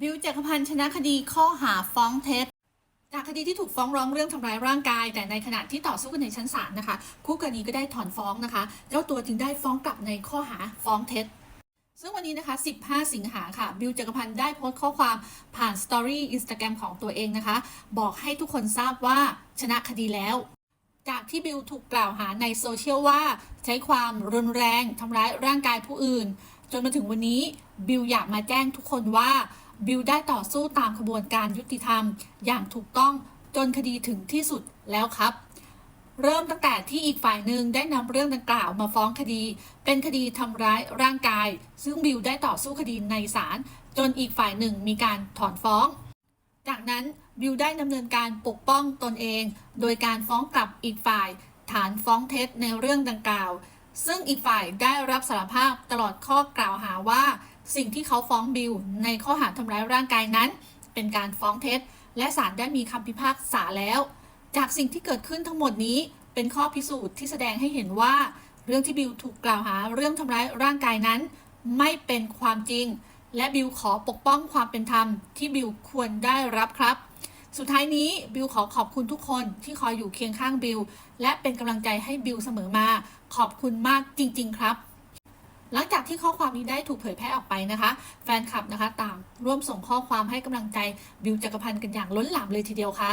บิวจักรพันธ์ชนะคดีข้อหาฟ้องเท็จจากคดีที่ถูกฟ้องร้องเรื่องทำร้ายร่างกาย แต่ในขณะที่ต่อสู้กันในชั้นศาลนะคะ คู่กรณีก็ได้ถอนฟ้องนะคะ เจ้าตัวจึงได้ฟ้องกลับในข้อหาฟ้องเท็จ ซึ่งวันนี้นะคะ 15 สิงหาค่ะ บิวจักรพันธ์ได้โพสต์ข้อความผ่านสตอรี่อินสตาแกรมของตัวเองนะคะ บอกให้ทุกคนทราบว่าชนะคดีแล้ว จากที่บิวถูกกล่าวหาในโซเชียลว่าใช้ความรุนแรงทำร้ายร่างกายผู้อื่น จนมาถึงวันนี้บิวอยากมาแจ้งทุกคนว่า บิวได้ต่อสู้ตามขบวนการยุติธรรม อย่างถูกต้องจนคดีถึงที่สุดแล้วครับ เริ่มตั้งแต่ที่อีกฝ่ายหนึ่งได้นำเรื่องดังกล่าวมาฟ้องคดี เป็นคดีทำร้ายร่างกาย ซึ่งบิวได้ต่อสู้คดีในศาลจนอีกฝ่ายหนึ่งมีการถอนฟ้อง จากนั้นบิวได้ดำเนินการปกป้องตนเอง โดยการฟ้องกลับอีกฝ่าย ฐานฟ้องเท็จในเรื่องดังกล่าว ซึ่งอีกฝ่ายได้รับสารภาพตลอดข้อกล่าวหาว่า สิ่งที่เขาฟ้องบิวในข้อหาทำร้ายร่างกายนั้น เป็นการฟ้องเท็จ และศาลได้มีคำพิพากษาแล้ว จากสิ่งที่เกิดขึ้นทั้งหมดนี้เป็นข้อพิสูจน์ที่แสดงให้เห็นว่า เรื่องที่บิวถูกกล่าวหาเรื่องทำร้ายร่างกายนั้น ไม่เป็นความจริง และบิวขอปกป้องความเป็นธรรมที่บิวควรได้รับครับ สุดท้ายนี้บิวขอขอบคุณทุกคนที่คอยอยู่เคียงข้างบิวและเป็นกำลังใจให้บิวเสมอมา ขอบคุณมากจริง ๆ ครับ หลังจากที่ข้อความนี้ได้ถูกเผยแพร่ออกไปนะคะ แฟนคลับนะคะต่างร่วมส่งข้อความให้กำลังใจบิวจักรพันธ์กันอย่างล้นหลามเลยทีเดียวค่ะ